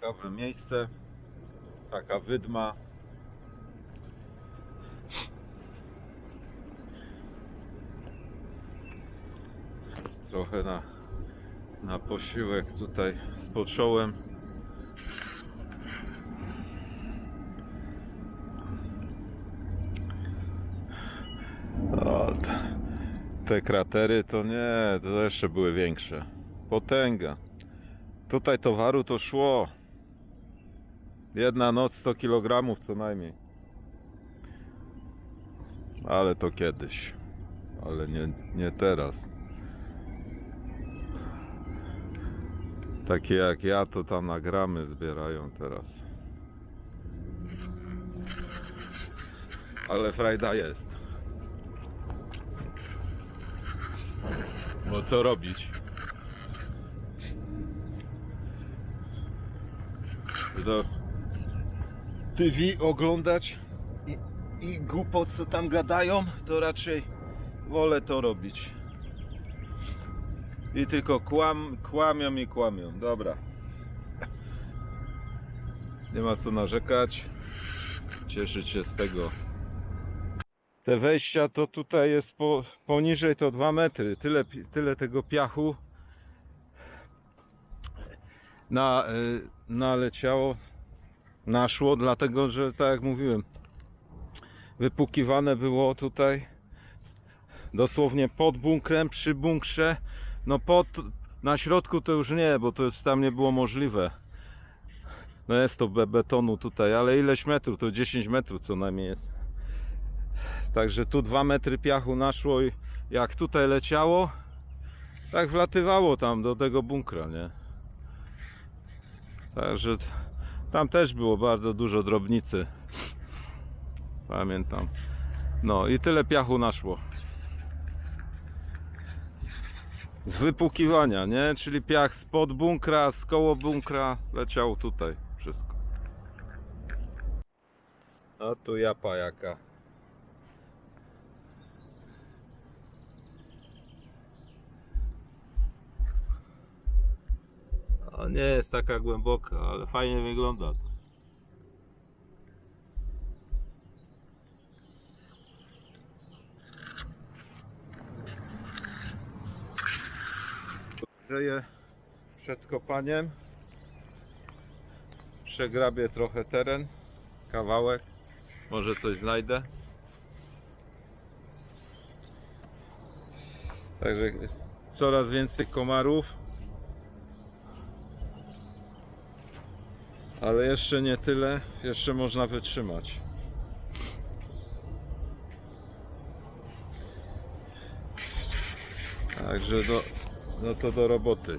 Ciekawe miejsce. Taka wydma. Trochę na, na posiłek tutaj spocząłem. Te kratery to nie, to jeszcze były większe. Potęga. Tutaj towaru to szło. Jedna noc 100 kg co najmniej. Ale to kiedyś. Ale nie, nie teraz. Takie jak ja to tam nagramy zbierają teraz. Ale frajda jest. Bo co robić? Do TV oglądać i, i co tam gadają, to raczej wolę to robić. I tylko kłam, kłamią i kłamią. Dobra. Nie ma co narzekać. Cieszyć się z tego. Te wejścia to tutaj jest po, poniżej to 2 metry. Tyle, tyle tego piachu na, y, naleciało, naszło, dlatego że tak jak mówiłem, wypukiwane było tutaj dosłownie pod bunkrem, przy bunkrze. No pod, na środku to już nie, bo to już tam nie było możliwe. No jest to be- betonu tutaj, ale ileś metrów, to 10 metrów co najmniej jest. Także tu 2 metry piachu naszło i jak tutaj leciało, tak wlatywało tam do tego bunkra, nie? Także tam też było bardzo dużo drobnicy. Pamiętam. No i tyle piachu naszło. Z wypukiwania, nie? Czyli piach spod bunkra, z koło bunkra leciał tutaj wszystko. A tu japa jaka. A nie jest taka głęboka, ale fajnie wygląda. Grzeję przed kopaniem. Przegrabię trochę teren, kawałek. Może coś znajdę. Także coraz więcej komarów. Ale jeszcze nie tyle, jeszcze można wytrzymać. Także do, no to do roboty.